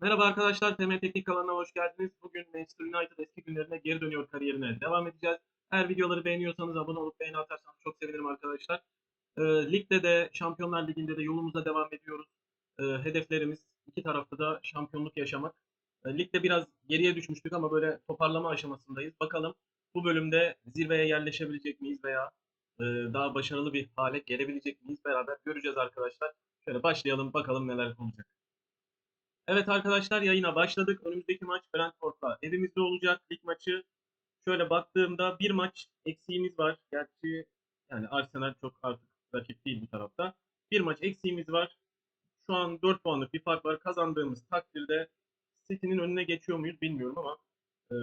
Merhaba arkadaşlar, TM Teknik kanalına hoş geldiniz. Bugün Manchester United eski günlerine geri dönüyor kariyerine devam edeceğiz. Eğer videoları beğeniyorsanız abone olup beğeni atarsanız çok sevinirim arkadaşlar. Ee, ligde de Şampiyonlar Ligi'nde de yolumuza devam ediyoruz. Ee, hedeflerimiz iki tarafta da şampiyonluk yaşamak. Ee, ligde biraz geriye düşmüştük ama böyle toparlama aşamasındayız. Bakalım bu bölümde zirveye yerleşebilecek miyiz veya e, daha başarılı bir hale gelebilecek miyiz beraber göreceğiz arkadaşlar. Şöyle başlayalım bakalım neler olacak. Evet arkadaşlar yayına başladık. Önümüzdeki maç Brentford'la evimizde olacak lig maçı. Şöyle baktığımda bir maç eksiğimiz var. Gerçi yani Arsenal çok artık rakip değil bu tarafta. Bir maç eksiğimiz var. Şu an 4 puanlık bir fark var. Kazandığımız takdirde City'nin önüne geçiyor muyuz bilmiyorum ama e,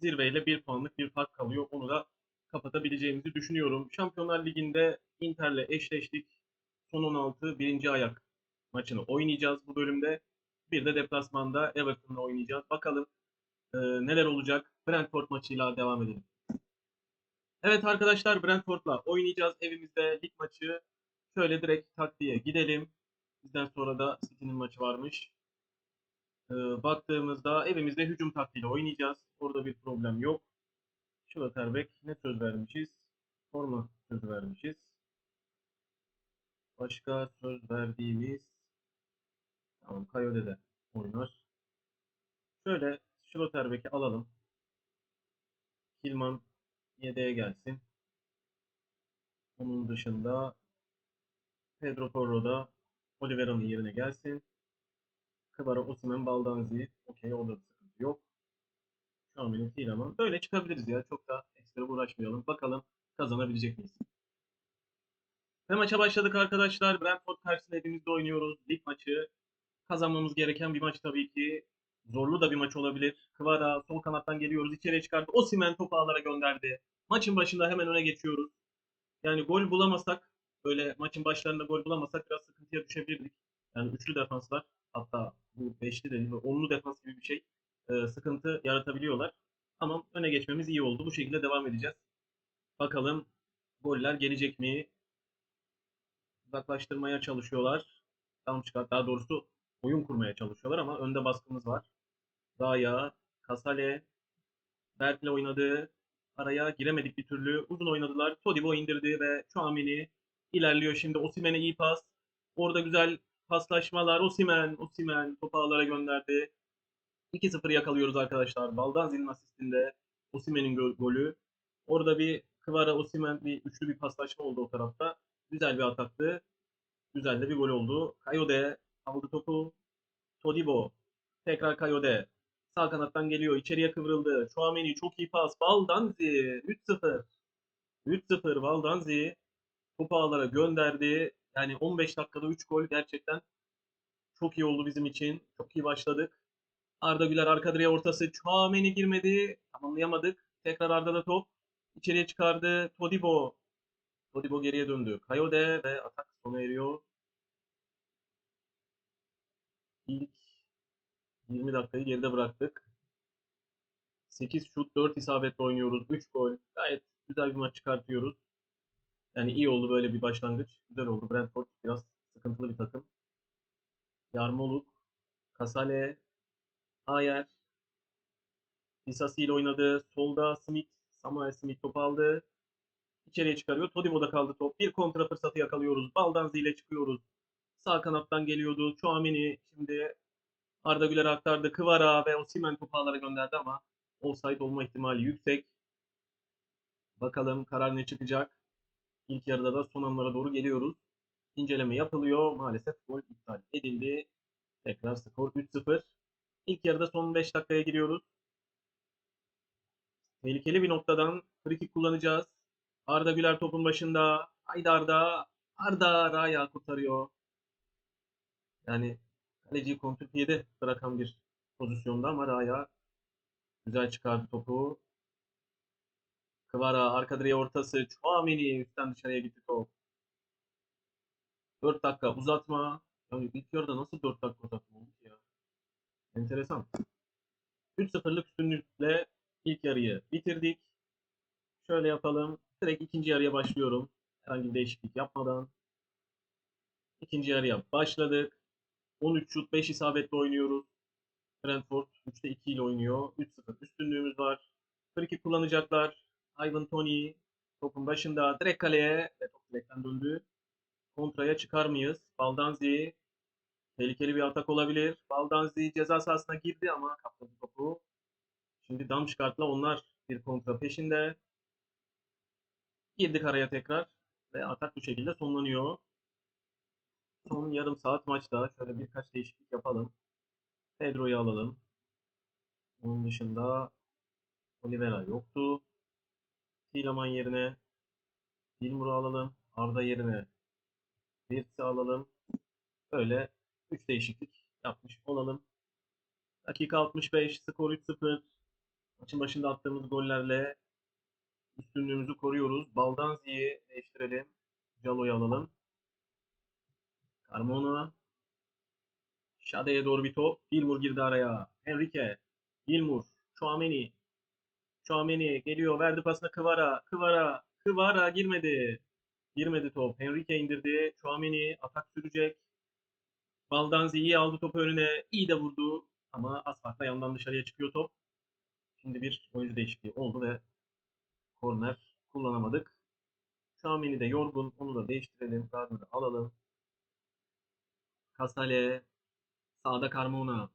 zirveyle bir puanlık bir fark kalıyor. Onu da kapatabileceğimizi düşünüyorum. Şampiyonlar Ligi'nde Inter'le eşleştik. Son 16 birinci ayak maçını oynayacağız bu bölümde. Bir de deplasmanda Everton'la oynayacağız. Bakalım e, neler olacak. Brentford maçıyla devam edelim. Evet arkadaşlar Brentford'la oynayacağız evimizde lig maçı. Şöyle direkt taktiğe gidelim. Bizden sonra da City'nin maçı varmış. E, baktığımızda evimizde hücum taktiğiyle oynayacağız. Orada bir problem yok. Schlotterbeck ne söz vermişiz? Forma sözü vermişiz. Başka söz verdiğimiz Tamam Coyote de oynar. Şöyle Schlotterbeck'i alalım. Kilman yedeğe gelsin. Onun dışında Pedro Porro da Oliveira'nın yerine gelsin. Kıvara Osimhen Baldanzi. Okey bir sıkıntı yok. Şu an benim ama böyle çıkabiliriz ya. Çok da ekstra uğraşmayalım. Bakalım kazanabilecek miyiz? Ve maça başladık arkadaşlar. Brentford karşısında evimizde oynuyoruz. Lig maçı kazanmamız gereken bir maç tabii ki. Zorlu da bir maç olabilir. Kvara sol kanattan geliyoruz. içeriye çıkardı. Osimhen topu ağlara gönderdi. Maçın başında hemen öne geçiyoruz. Yani gol bulamasak böyle maçın başlarında gol bulamasak biraz sıkıntıya düşebilirdik. Yani üçlü defanslar hatta bu beşli de onlu defans gibi bir şey e, sıkıntı yaratabiliyorlar. Ama öne geçmemiz iyi oldu. Bu şekilde devam edeceğiz. Bakalım goller gelecek mi? Uzaklaştırmaya çalışıyorlar. Tam çıkart. Daha doğrusu oyun kurmaya çalışıyorlar ama önde baskımız var. Daya, Kasale, Berk'le oynadı. Araya giremedik bir türlü. Uzun oynadılar. Todibo indirdi ve Chouameni ilerliyor şimdi. Osimhen'e iyi pas. Orada güzel paslaşmalar. Osimhen, Osimhen topu ağlara gönderdi. 2-0 yakalıyoruz arkadaşlar. Baldanzi'nin asistinde Osimhen'in gol- golü. Orada bir Kvara, Osimhen bir üçlü bir paslaşma oldu o tarafta. Güzel bir ataktı. Güzel de bir gol oldu. Kayode aldı topu. Todibo. Tekrar Kayode. Sağ kanattan geliyor. içeriye kıvrıldı. Chouameni çok iyi pas. Baldanzi. 3-0. 3-0 Baldanzi. Topu ağlara gönderdi. Yani 15 dakikada 3 gol gerçekten çok iyi oldu bizim için. Çok iyi başladık. Arda Güler arka direğe ortası. Chouameni girmedi. Tamamlayamadık. Tekrar Arda'da top. İçeriye çıkardı. Todibo. Todibo geriye döndü. Kayode ve atak sona eriyor. İlk 20 dakikayı geride bıraktık. 8 şut, 4 isabetle oynuyoruz. 3 gol. Gayet güzel bir maç çıkartıyoruz. Yani iyi oldu böyle bir başlangıç. Güzel oldu. Brentford biraz sıkıntılı bir takım. Yarmoluk, Kasale, Ayer, Disasi ile oynadı. Solda Smith, Samuel Smith top aldı. İçeriye çıkarıyor. Todibo'da kaldı top. Bir kontra fırsatı yakalıyoruz. Baldanzi ile çıkıyoruz. Sağ kanattan geliyordu. Chouameni şimdi Arda Güler aktardı. Kıvara ve Osimhen topu gönderdi ama offside olma ihtimali yüksek. Bakalım karar ne çıkacak. İlk yarıda da son anlara doğru geliyoruz. İnceleme yapılıyor. Maalesef gol iptal edildi. Tekrar skor 3-0. İlk yarıda son 5 dakikaya giriyoruz. Tehlikeli bir noktadan frikik kullanacağız. Arda Güler topun başında. Haydi Arda. Arda Raya kurtarıyor. Yani kaleciyi kontrpiyede bırakan bir pozisyonda ama Raya güzel çıkardı topu. Kvara arka direğe ortası. Chouameni üstten dışarıya gitti top. 4 dakika uzatma. Yani ilk yarıda nasıl 4 dakika uzatma oldu ya? Enteresan. 3-0'lık üstünlükle ilk yarıyı bitirdik. Şöyle yapalım. Direkt ikinci yarıya başlıyorum. Herhangi bir değişiklik yapmadan. İkinci yarıya başladık. 13 şut 5 isabetle oynuyoruz. Brentford 3'te 2 ile oynuyor. 3-0 üstünlüğümüz var. Free kullanacaklar. Ivan Tony topun başında direkt kaleye ve top direkten döndü. Kontraya çıkar mıyız? Baldanzi tehlikeli bir atak olabilir. Baldanzi ceza sahasına girdi ama kaptırdı topu. Şimdi Damşkart'la onlar bir kontra peşinde. Girdik araya tekrar ve atak bu şekilde sonlanıyor. Son yarım saat maçta şöyle birkaç değişiklik yapalım. Pedro'yu alalım. Onun dışında Oliveira yoktu. Tielemann yerine Dilmur'u alalım. Arda yerine Wirtz'i alalım. Böyle 3 değişiklik yapmış olalım. Dakika 65, skor 3-0. Maçın başında attığımız gollerle üstünlüğümüzü koruyoruz. Baldanzi'yi değiştirelim. Jalo'yu alalım. Carmona. Şade'ye doğru bir top. Gilmour girdi araya. Enrique. Gilmour. Chouameni. Chouameni geliyor. Verdi pasını Kıvara. Kıvara. Kıvara girmedi. Girmedi top. Enrique indirdi. Chouameni atak sürecek. Baldanzi iyi aldı topu önüne. İyi de vurdu. Ama az farkla yandan dışarıya çıkıyor top. Şimdi bir oyuncu değişikliği oldu ve korner kullanamadık. Chouameni de yorgun. Onu da değiştirelim. Gardner'ı alalım. Casale. Sağda Carmona.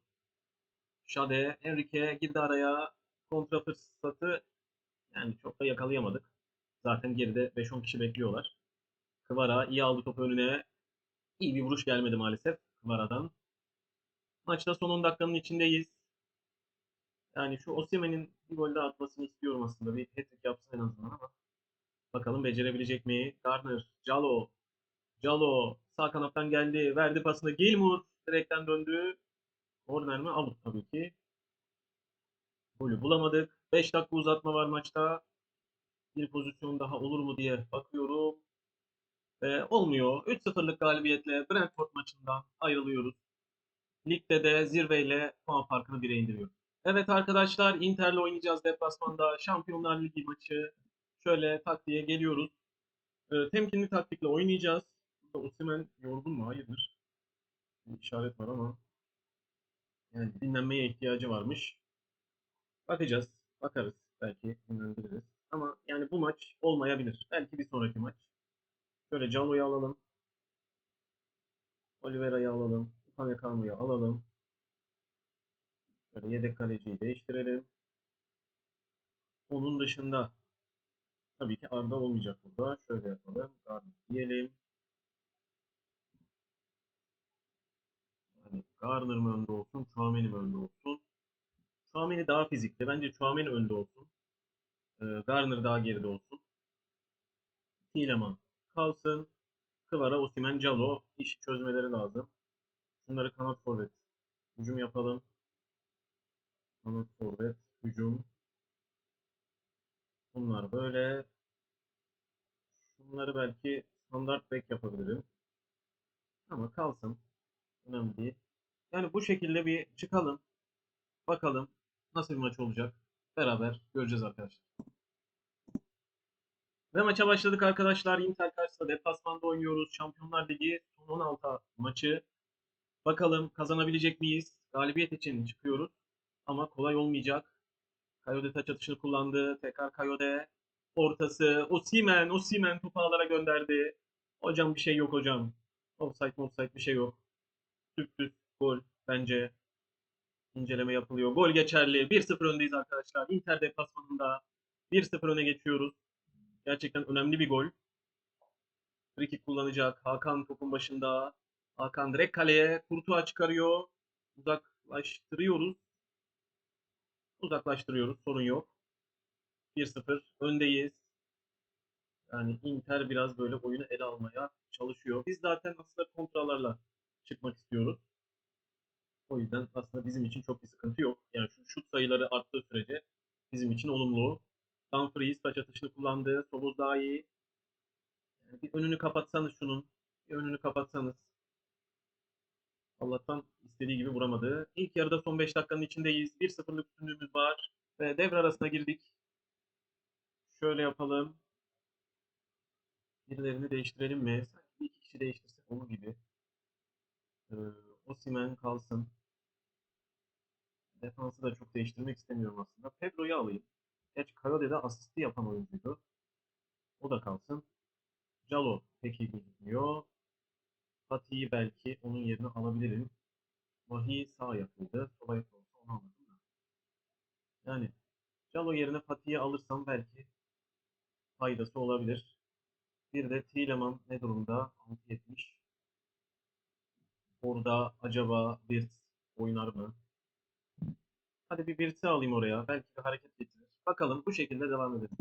Şade. Enrique girdi araya. Kontra fırsatı yani çok da yakalayamadık. Zaten geride 5-10 kişi bekliyorlar. Kıvara iyi aldı topu önüne. İyi bir vuruş gelmedi maalesef Kıvara'dan. Maçta son 10 dakikanın içindeyiz. Yani şu Osimhen'in bir gol daha atmasını istiyorum aslında. Bir hat-trick yapsa en azından ama. Bakalım becerebilecek mi? Garner, Jalo. Jalo sağ kanattan geldi. Verdi pasını. Gilmour direkten döndü. Korner mi? Alıp tabii ki. Golü bulamadık. 5 dakika uzatma var maçta. Bir pozisyon daha olur mu diye bakıyorum. Ve olmuyor. 3-0'lık galibiyetle Brentford maçından ayrılıyoruz. Ligde de zirveyle puan farkını 1'e indiriyor. Evet arkadaşlar Inter'le oynayacağız deplasmanda. Şampiyonlar Ligi maçı. Şöyle taktiğe geliyoruz. Ee, temkinli taktikle oynayacağız. Osimhen yorgun mu? Hayırdır? Bir işaret var ama. Yani dinlenmeye ihtiyacı varmış. Bakacağız. Bakarız. Belki dinlendiririz. Ama yani bu maç olmayabilir. Belki bir sonraki maç. Şöyle Calo'yu alalım. Oliveira'yı alalım. Upamecano'yu alalım. Şöyle yedek kaleciyi değiştirelim. Onun dışında tabii ki Arda olmayacak burada. Şöyle yapalım. Garnet diyelim. Yani Garner mı önde olsun, Chouameni mi önde olsun? Chouameni daha fizikli. Bence Chouameni önde olsun. Ee, Garner daha geride olsun. Tielemann kalsın. Kıvara, Osimhen, Calo iş çözmeleri lazım. Bunları kanat forvet. Hücum yapalım. Kanat forvet, hücum. Bunlar böyle. Bunları belki standart back yapabilirim. Ama kalsın. Önemli değil. Yani bu şekilde bir çıkalım. Bakalım nasıl bir maç olacak. Beraber göreceğiz arkadaşlar. Ve maça başladık arkadaşlar. Inter karşısında deplasmanda oynuyoruz. Şampiyonlar Ligi son 16 maçı. Bakalım kazanabilecek miyiz? Galibiyet için çıkıyoruz. Ama kolay olmayacak. Kayode taç atışını kullandı. Tekrar Kayode. Ortası. Osimen. Osimen topu ağlara gönderdi. Hocam bir şey yok hocam. Offside offside bir şey yok. Sürpriz gol bence. İnceleme yapılıyor. Gol geçerli. 1-0 öndeyiz arkadaşlar. Inter deplasmanında 1-0 öne geçiyoruz. Gerçekten önemli bir gol. Free kick kullanacak. Hakan topun başında. Hakan direkt kaleye. Kurtuğa çıkarıyor. Uzaklaştırıyoruz. Uzaklaştırıyoruz. Sorun yok. 1-0 öndeyiz. Yani Inter biraz böyle oyunu ele almaya çalışıyor. Biz zaten aslında kontralarla çıkmak istiyoruz. O yüzden aslında bizim için çok bir sıkıntı yok. Yani şu şut sayıları arttığı sürece bizim için olumlu. Dumfries taç atışını kullandı. Soluz daha iyi. Yani bir önünü kapatsanız şunun. Bir önünü kapatsanız. Allah'tan istediği gibi vuramadı. İlk yarıda son 5 dakikanın içindeyiz. 1-0'lık üstünlüğümüz var. Ve devre arasına girdik. Şöyle yapalım. Birilerini değiştirelim mi? Sanki bir iki kişi değiştirsek olur gibi. Ee, Osimhen kalsın. Defansı da çok değiştirmek istemiyorum aslında. Pedro'yu alayım. Geç Coyote'de asisti yapan oyuncuydu. O da kalsın. Jalo pek iyi gözükmüyor. Fatih'i belki onun yerine alabilirim. Vahiy sağ yapıldı. Sol ayak olsa onu alırım da. Yani Jalo yerine Fatih'i alırsam belki faydası olabilir. Bir de Tieleman ne durumda? 6.70. Orada acaba bir oynar mı? Hadi bir birisi alayım oraya. Belki bir hareket getirir. Bakalım bu şekilde devam edelim.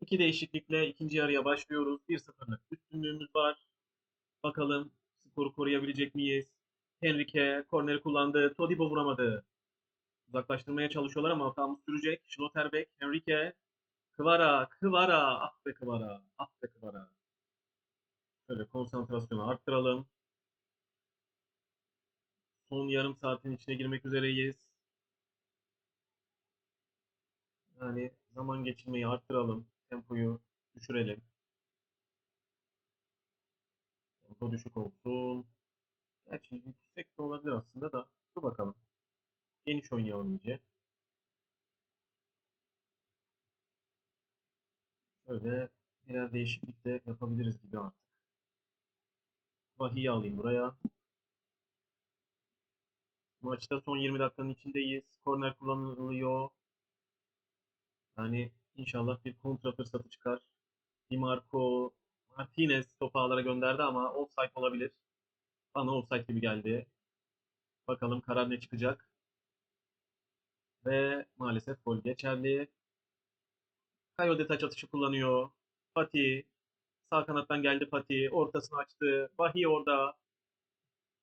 İki değişiklikle ikinci yarıya başlıyoruz. 1-0'lık üstünlüğümüz var. Bakalım skoru koruyabilecek miyiz? Henrique korneri kullandı. Todibo vuramadı. Uzaklaştırmaya çalışıyorlar ama hatamız sürecek. Schlotterbeck, Henrique, Kıvara, Kıvara. Ah be Kıvara, ah be Kıvara. Şöyle konsantrasyonu arttıralım. Son yarım saatin içine girmek üzereyiz. Yani zaman geçirmeyi arttıralım. Tempoyu düşürelim. Tempo düşük olsun. Gerçi yüksek de olabilir aslında da. Dur bakalım. Geniş oynayalım iyice. Şöyle birer değişiklik de yapabiliriz gibi artık. Vahiy'i alayım buraya. Maçta son 20 dakikanın içindeyiz. Korner kullanılıyor. Yani inşallah bir kontra fırsatı çıkar. Di Marco Martinez topu ağlara gönderdi ama offside olabilir. Bana offside gibi geldi. Bakalım karar ne çıkacak. Ve maalesef gol geçerli. Coyote taç atışı kullanıyor. Fatih. Sağ kanattan geldi Fatih. Ortasını açtı. Vahiy orada.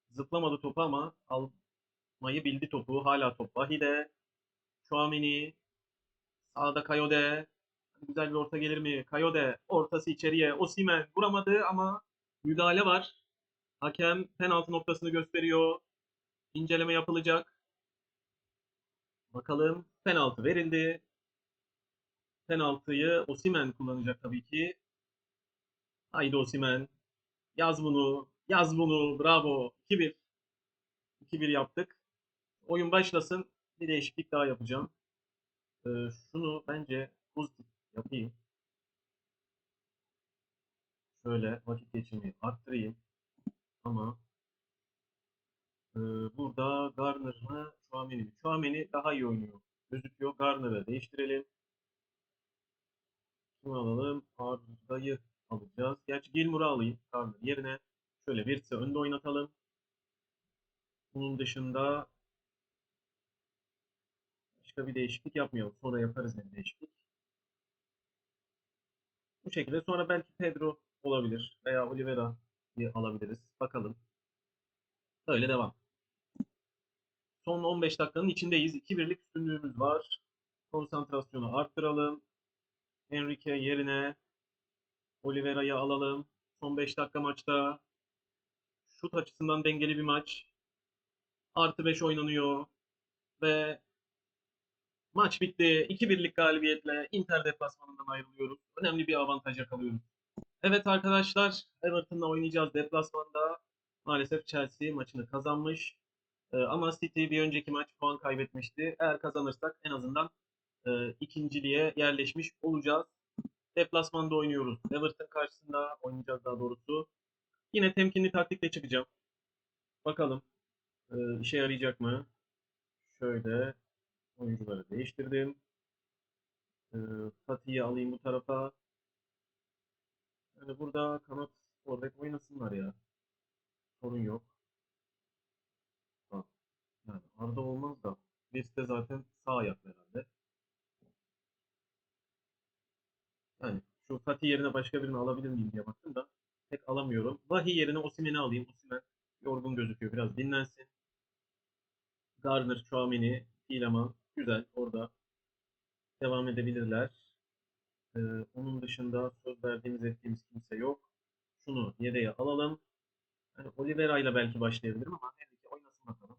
Zıplamadı topu ama almayı bildi topu. Hala top Vahi'de. Chouameni. Sağda Coyote. Güzel bir orta gelir mi? Coyote. Ortası içeriye. Osimhen vuramadı ama müdahale var. Hakem penaltı noktasını gösteriyor. İnceleme yapılacak. Bakalım penaltı verildi. Penaltıyı Osimhen kullanacak tabii ki. Haydi Osimhen. Yaz bunu. Yaz bunu. Bravo. 2-1. 2-1 yaptık. Oyun başlasın. Bir değişiklik daha yapacağım. Ee, şunu bence pozitif yapayım. Şöyle vakit geçirmeyi arttırayım. Ama e, burada Garner mı? Chouameni mi? Chouameni daha iyi oynuyor. Gözüküyor. Garner'ı değiştirelim. Şunu alalım. Arda'yı alacağız. Gerçi Gilmour'u alayım. Garner yerine. Şöyle birisi önde oynatalım. Bunun dışında başka bir değişiklik yapmayalım. Sonra yaparız bir değişiklik. Bu şekilde. Sonra belki Pedro olabilir. Veya Oliveira'yı alabiliriz. Bakalım. Böyle devam. Son 15 dakikanın içindeyiz. 2-1'lik üstünlüğümüz var. Konsantrasyonu arttıralım. Enrique yerine Oliveira'yı alalım. Son 5 dakika maçta. Şut açısından dengeli bir maç. Artı 5 oynanıyor. Ve maç bitti. 2-1'lik galibiyetle Inter deplasmanından ayrılıyoruz. Önemli bir avantaj yakalıyoruz. Evet arkadaşlar, Everton'la oynayacağız deplasmanda. Maalesef Chelsea maçını kazanmış. Ee, ama City bir önceki maç puan kaybetmişti. Eğer kazanırsak en azından e, ikinciliğe yerleşmiş olacağız. Deplasmanda oynuyoruz. Everton karşısında oynayacağız daha doğrusu. Yine temkinli taktikle çıkacağım. Bakalım e, işe yarayacak mı? Şöyle oyuncuları değiştirdim. E, Fatih'i alayım bu tarafa. Yani burada kanat forvet oynasınlar ya. Sorun yok. Bak, Yani Arda olmaz da. Birisi de zaten sağ ayak herhalde. Yani şu Fatih yerine başka birini alabilir miyim diye baktım da pek alamıyorum. Vahiy yerine Osimhen'i alayım. Osimhen yorgun gözüküyor. Biraz dinlensin. Garner, Chouameni, Tielemans güzel orada devam edebilirler. Ee, onun dışında söz verdiğimiz ettiğimiz kimse yok. Şunu yedeğe alalım. Yani Oliveira ile belki başlayabilirim ama Henrique oynasın bakalım.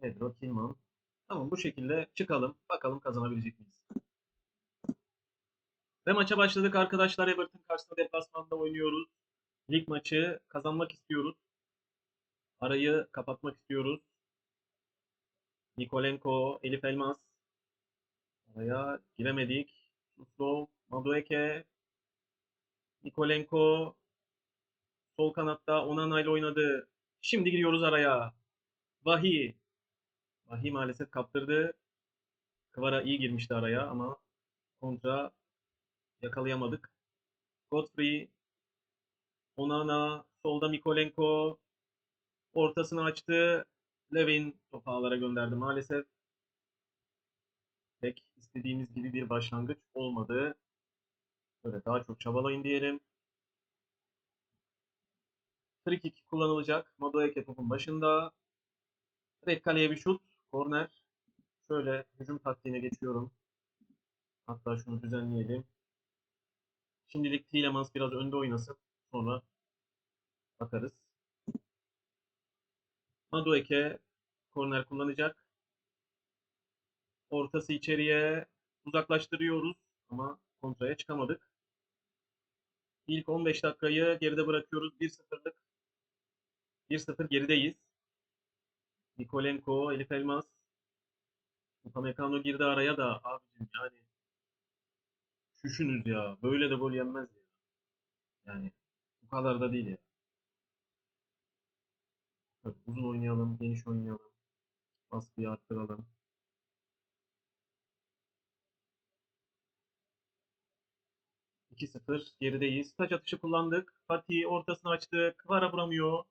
Pedro, Tillman. Tamam bu şekilde çıkalım. Bakalım kazanabilecek miyiz? Ve maça başladık arkadaşlar. Everton karşısında deplasmanda oynuyoruz. Lig maçı kazanmak istiyoruz. Arayı kapatmak istiyoruz. Nikolenko, Elif Elmas. Araya giremedik. Suslov, Madueke. Nikolenko. Sol kanatta Onana ile oynadı. Şimdi giriyoruz araya. Vahi. Vahi maalesef kaptırdı. Kvara iyi girmişti araya ama kontra yakalayamadık. Godfrey, Onana, solda Mikolenko, ortasını açtı. Levin topu ağlara gönderdi maalesef. Pek istediğimiz gibi bir başlangıç olmadı. Böyle daha çok çabalayın diyelim. Free kick kullanılacak. Madueke topun başında. Red kaleye bir şut. Korner. Şöyle hücum taktiğine geçiyorum. Hatta şunu düzenleyelim. Şimdilik Tielemans biraz önde oynasın. Sonra bakarız. Madueke korner kullanacak. Ortası içeriye uzaklaştırıyoruz ama kontraya çıkamadık. İlk 15 dakikayı geride bırakıyoruz. 1-0'lık 1-0 gerideyiz. Nikolenko, Elif Elmas. Upamecano girdi araya da abicim yani şüşünüz ya. Böyle de gol yenmez ya. Yani bu kadar da değil ya. Uzun oynayalım, geniş oynayalım. Baskıyı arttıralım. İki 0 gerideyiz. Taç atışı kullandık. Fatih ortasını açtı. Kvara vuramıyor.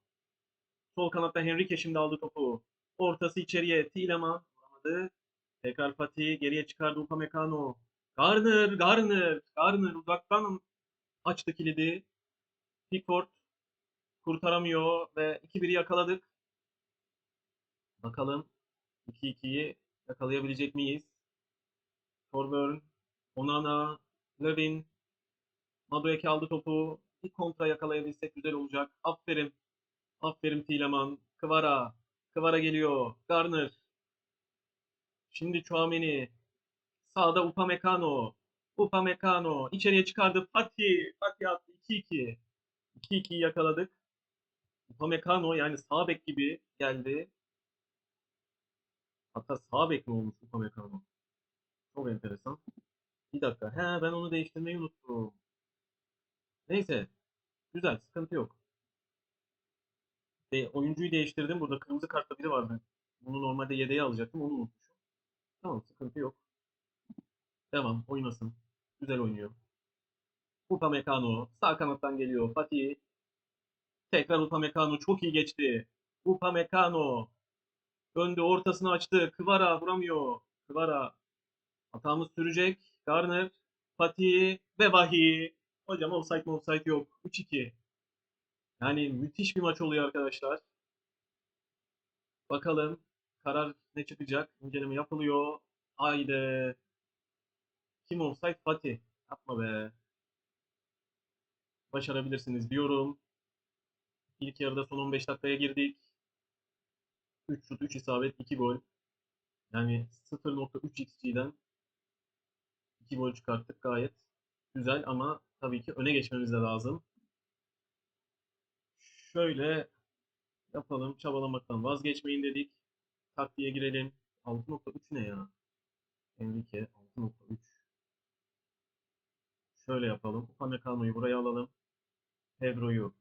Sol kanatta Henrique şimdi aldı topu. Ortası içeriye. Tielemans vuramadı. Tekrar Fatih geriye çıkardı Upamecano. Garner, Garner, Garner uzaktan açtı kilidi. Pickford kurtaramıyor ve 2-1'i yakaladık. Bakalım 2-2'yi yakalayabilecek miyiz? Thorburn, Onana, Levin, Madueke aldı topu. Bir kontra yakalayabilsek güzel olacak. Aferin. Aferin Tieleman. Kvara. Kvara geliyor. Garner. Şimdi Chouameni. Sağda Upamecano. Upamecano. içeriye çıkardı. Fatih. Fatih attı. 2-2. 2-2'yi yakaladık. Upamecano yani sağ bek gibi geldi. Hatta sağ bek mi olmuş Upamecano? Çok enteresan. Bir dakika. He ben onu değiştirmeyi unuttum. Neyse. Güzel. Sıkıntı yok. De, oyuncuyu değiştirdim. Burada kırmızı kartla biri vardı. Bunu normalde yedeğe alacaktım. Onu unutmuşum. Tamam. Sıkıntı yok. Devam. Oynasın. Güzel oynuyor. Upamecano. Sağ kanattan geliyor. Fatih. Tekrar Upamecano. Çok iyi geçti. Upamecano. Döndü. Ortasını açtı. Kvara vuramıyor. Kvara. Hatamız sürecek. Garner. Fatih. Ve Vahi. Hocam offside mi offside yok. 3-2. Yani müthiş bir maç oluyor arkadaşlar. Bakalım karar ne çıkacak? İnceleme yapılıyor. Haydi. Kim offside? Fatih. Yapma be. Başarabilirsiniz diyorum. İlk yarıda son 15 dakikaya girdik. 3 şut, 3 isabet, 2 gol. Yani 0.3 XG'den 2 gol çıkarttık gayet güzel ama tabii ki öne geçmemiz de lazım. Şöyle yapalım. Çabalamaktan vazgeçmeyin dedik. Taktiğe girelim. 6.3 ne ya? Enrique 6.3 Şöyle yapalım. Upamecano'yu buraya alalım. Pedro'yu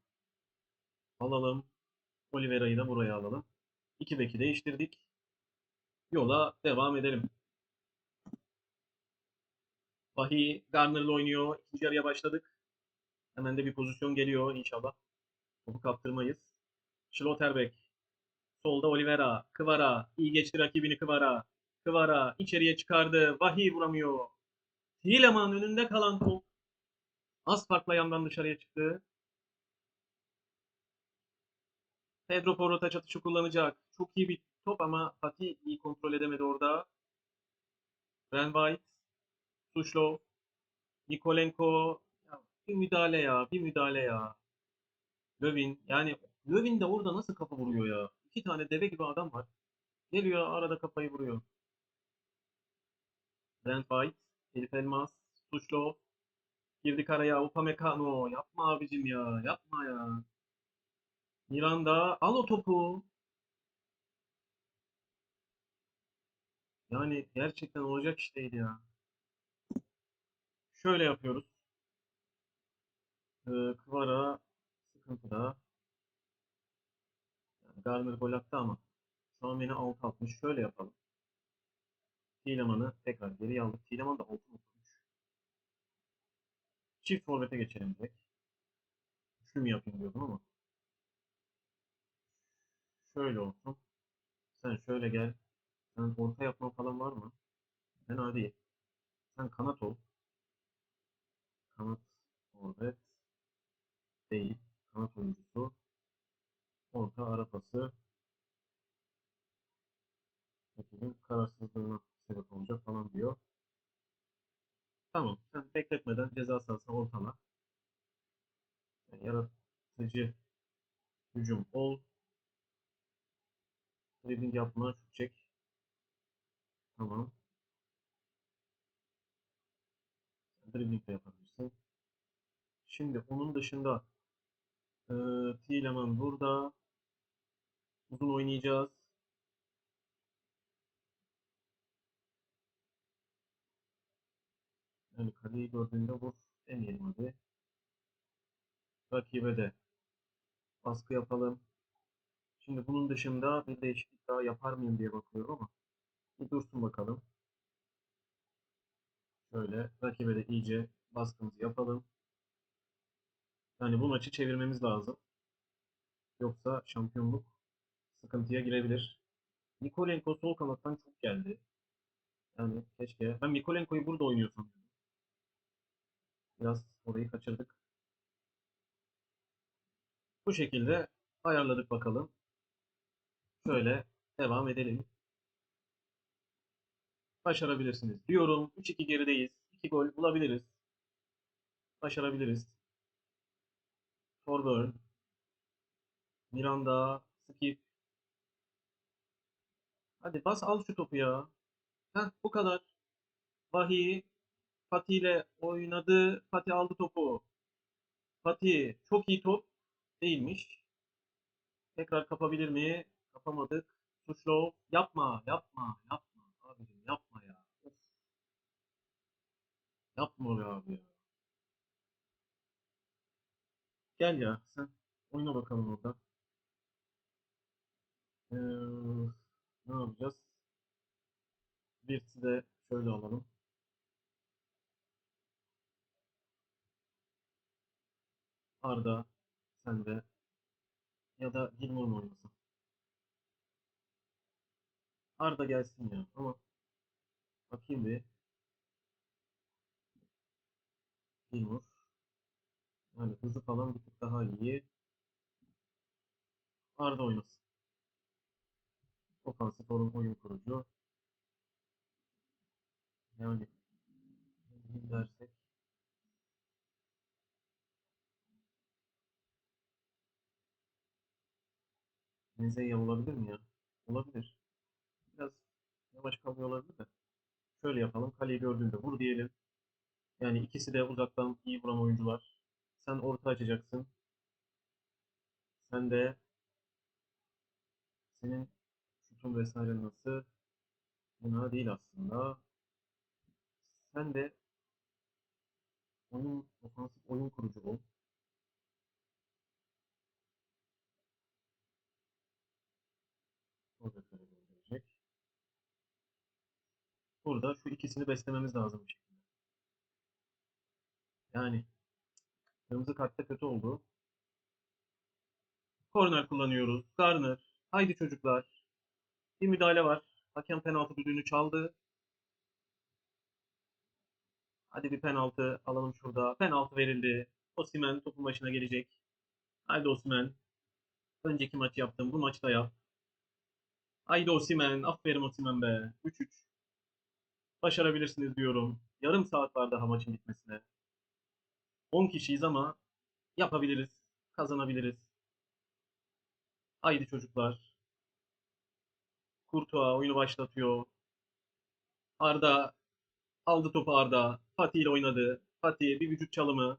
alalım. Oliveira'yı da buraya alalım. İki beki değiştirdik. Yola devam edelim. Vahiy Garner'la oynuyor. İkinci yarıya başladık. Hemen de bir pozisyon geliyor inşallah. Topu kaptırmayız. Schlotterbeck. Solda Oliveira. Kvara. iyi geçti rakibini Kvara. Kvara içeriye çıkardı. Vahiy vuramıyor. Hileman önünde kalan top. Az farkla yandan dışarıya çıktı. Pedro Porro taç atışı kullanacak. Çok iyi bir top ama Fatih iyi kontrol edemedi orada. Ren White. Suçlov. Nikolenko. Ya bir müdahale ya. Bir müdahale ya. Lövin. Yani Lövin de orada nasıl kafa vuruyor ya? İki tane deve gibi adam var. Geliyor arada kafayı vuruyor. Brent White. Elif Elmas. Suçlov. Girdik araya. Upamecano. Yapma abicim ya. Yapma ya. Miranda. Al o topu. Yani gerçekten olacak iş değil ya. Şöyle yapıyoruz. Ee, Kvara sıkıntıda. Yani Garner gol attı ama şu an beni 6 atmış. Şöyle yapalım. Tieleman'ı tekrar geri aldık. Tieleman da 6 Çift forvete geçelim direkt. Üçlü mü yapayım diyordum ama. Şöyle olsun. Sen şöyle gel. Sen orta yapma falan var mı? Fena değil. Sen kanat ol. Kanat forvet değil. Kanat oyuncusu. Orta ara pası. Rakibin kararsızlığına sebep olacak falan diyor. Tamam. Sen bekletmeden ceza sahasına ortala. Yani yaratıcı hücum ol. Dribbling yapma, şut çek. Tamam. Dribbling de yapabilirsin. Şimdi onun dışında e, Tieleman burada. Uzun oynayacağız. Yani kaleyi gördüğünde vur demeyelim hadi. Rakibe de baskı yapalım. Şimdi bunun dışında bir değişiklik daha yapar mıyım diye bakıyorum ama bir dursun bakalım. Şöyle rakibe de iyice baskımızı yapalım. Yani bu maçı çevirmemiz lazım. Yoksa şampiyonluk sıkıntıya girebilir. Nikolenko sol kanattan çok geldi. Yani keşke. Ben Nikolenko'yu burada oynuyor. Biraz orayı kaçırdık. Bu şekilde ayarladık bakalım. Şöyle devam edelim. Başarabilirsiniz diyorum. 3-2 gerideyiz. 2 gol bulabiliriz. Başarabiliriz. Thorburn. Miranda. Skip. Hadi bas al şu topu ya. Heh, bu kadar. Vahiy. Fatih ile oynadı. Fatih aldı topu. Fatih çok iyi top. Değilmiş. Tekrar kapabilir mi? Kapamadık. Suçlu. Yapma, yapma, yapma. Abicim yapma ya. Of. Yapma be abi ya. Gel ya sen. Oyna bakalım orada. Ee, ne yapacağız? Birisi de şöyle alalım. Arda sen de ya da Gilmore oynasın? Arda gelsin ya ama bakayım bir. Gilmore. Yani hızı falan bir tık daha iyi. Arda oynasın. Ofansif oyun, oyun kurucu. Yani dersek Benzenya olabilir mi ya? Olabilir. Yavaş kalıyor olabilir de. Şöyle yapalım. Kaleyi gördüğünde vur diyelim. Yani ikisi de uzaktan iyi vuran oyuncular. Sen orta açacaksın. Sen de senin şutun vesaire nasıl fena değil aslında. Sen de oyun ofansif oyun kurucu ol. Burada şu ikisini beslememiz lazım bir şekilde. Yani kırmızı kartta kötü oldu. Korner kullanıyoruz. Garner. Haydi çocuklar. Bir müdahale var. Hakem penaltı düdüğünü çaldı. Hadi bir penaltı alalım şurada. Penaltı verildi. Osimhen topun başına gelecek. Haydi Osimhen. Önceki maç yaptım. Bu maçta yap. Haydi Osimhen. Aferin Osimhen be. 3-3. Başarabilirsiniz diyorum. Yarım saat var daha maçın bitmesine. 10 kişiyiz ama yapabiliriz. Kazanabiliriz. Haydi çocuklar. Kurtuğa oyunu başlatıyor. Arda aldı topu Arda. Fatih ile oynadı. Fatih bir vücut çalımı.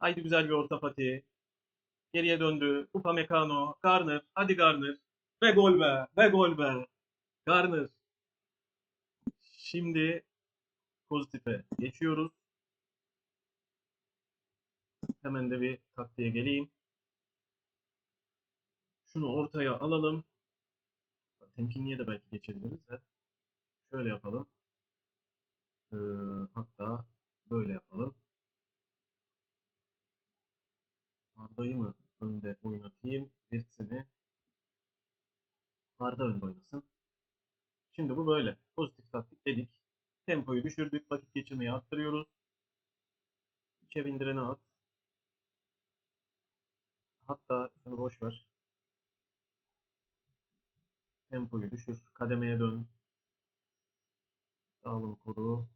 Haydi güzel bir orta Fatih. Geriye döndü. Upamecano. Garner. Hadi Garner. Ve gol be. Ve gol be. Garner. Şimdi pozitife geçiyoruz. Hemen de bir taktiğe geleyim. Şunu ortaya alalım. Temkinliğe de belki geçebiliriz de. Şöyle yapalım. Ee, hatta böyle yapalım. Arda'yı mı önde oynatayım? Birisini Arda önde oynasın. Şimdi bu böyle. Pozitif taktik dedik. Tempoyu düşürdük. Vakit geçirmeyi arttırıyoruz. İçe bindirene at. Hatta şunu boş ver. Tempoyu düşür. Kademeye dön. Dağılım kodu.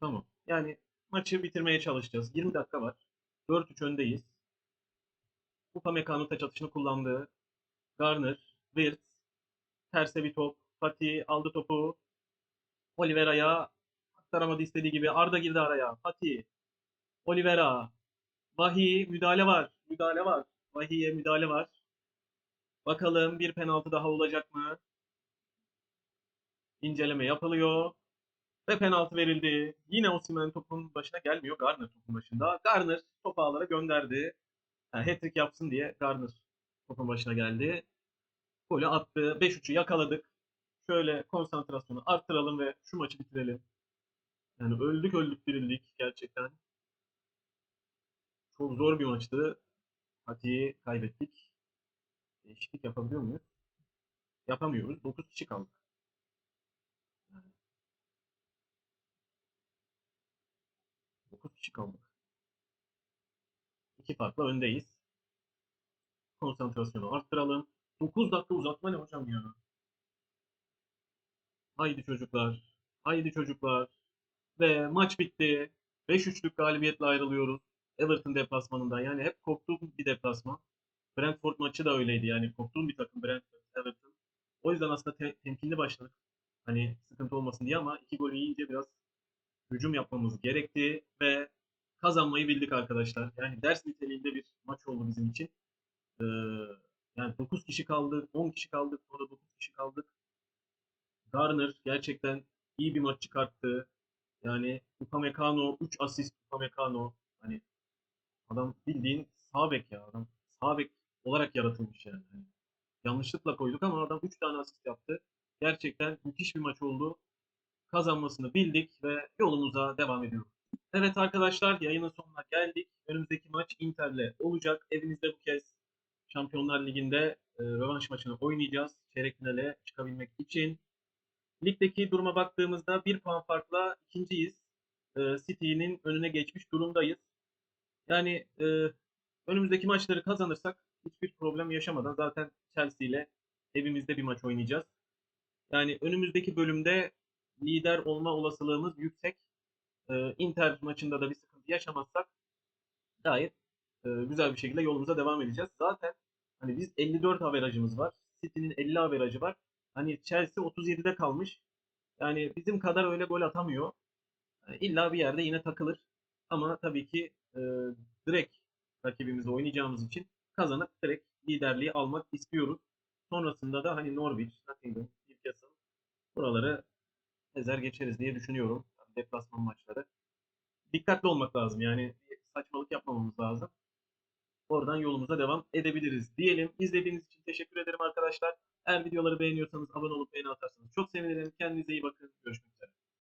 Tamam. Yani maçı bitirmeye çalışacağız. 20 dakika var. 4-3 öndeyiz. Upamecano'nun taç atışını kullandığı Garner, Wirtz, terse bir top. Fatih aldı topu. Oliveira'ya aktaramadı istediği gibi. Arda girdi araya. Fatih. Oliveira. Vahiy müdahale var. Müdahale var. Vahiy'e müdahale var. Bakalım bir penaltı daha olacak mı? İnceleme yapılıyor. Ve penaltı verildi. Yine Osimhen topun başına gelmiyor. Garner topun başında. Garner topu ağlara gönderdi. Yani hat-trick yapsın diye Garner topun başına geldi. Golü attı. 5-3'ü yakaladık. Şöyle konsantrasyonu arttıralım ve şu maçı bitirelim. Yani öldük öldük dirildik gerçekten. Çok zor bir maçtı. Fatih'i kaybettik. Değişiklik yapabiliyor muyuz? Yapamıyoruz. 9 kişi kaldık. Yani 9 kişi kaldık. İki farklı öndeyiz. Konsantrasyonu arttıralım. 9 dakika uzatma ne hocam ya? Haydi çocuklar. Haydi çocuklar. Ve maç bitti. 5-3'lük galibiyetle ayrılıyoruz. Everton deplasmanından. Yani hep korktuğum bir deplasman. Brentford maçı da öyleydi yani. Korktuğum bir takım Brentford, Everton. O yüzden aslında te- temkinli başladık. Hani sıkıntı olmasın diye ama iki golü yiyince biraz hücum yapmamız gerekti ve kazanmayı bildik arkadaşlar. Yani ders niteliğinde bir maç oldu bizim için. Ee, yani 9 kişi kaldık, 10 kişi kaldık, sonra 9 kişi kaldık. Garner gerçekten iyi bir maç çıkarttı. Yani Upamecano 3 asist Upamecano. Hani adam bildiğin sağ bek ya adam. Sağ bek olarak yaratılmış yani. Hani yanlışlıkla koyduk ama adam 3 tane asist yaptı. Gerçekten müthiş bir maç oldu. Kazanmasını bildik ve yolumuza devam ediyoruz. Evet arkadaşlar yayının sonuna geldik. Önümüzdeki maç Inter'le olacak. Evimizde bu kez Şampiyonlar Ligi'nde e, rövanş maçını oynayacağız. Çeyrek finale çıkabilmek için. Ligdeki duruma baktığımızda bir puan farkla ikinciyiz. E, City'nin önüne geçmiş durumdayız. Yani e, önümüzdeki maçları kazanırsak hiçbir problem yaşamadan zaten Chelsea ile evimizde bir maç oynayacağız. Yani önümüzdeki bölümde lider olma olasılığımız yüksek. E, Inter maçında da bir sıkıntı yaşamazsak gayet e, güzel bir şekilde yolumuza devam edeceğiz. Zaten hani biz 54 averajımız var. City'nin 50 averajı var. Hani Chelsea 37'de kalmış. Yani bizim kadar öyle gol atamıyor. Yani illa bir yerde yine takılır. Ama tabii ki e, direkt rakibimizle oynayacağımız için kazanıp direkt liderliği almak istiyoruz. Sonrasında da hani Norwich, Nottingham, Newcastle buraları ezer geçeriz diye düşünüyorum. Deplasman maçları. Dikkatli olmak lazım yani saçmalık yapmamamız lazım. Oradan yolumuza devam edebiliriz diyelim. İzlediğiniz için teşekkür ederim arkadaşlar. Eğer videoları beğeniyorsanız abone olup beğeni atarsanız çok sevinirim. Kendinize iyi bakın. Görüşmek üzere.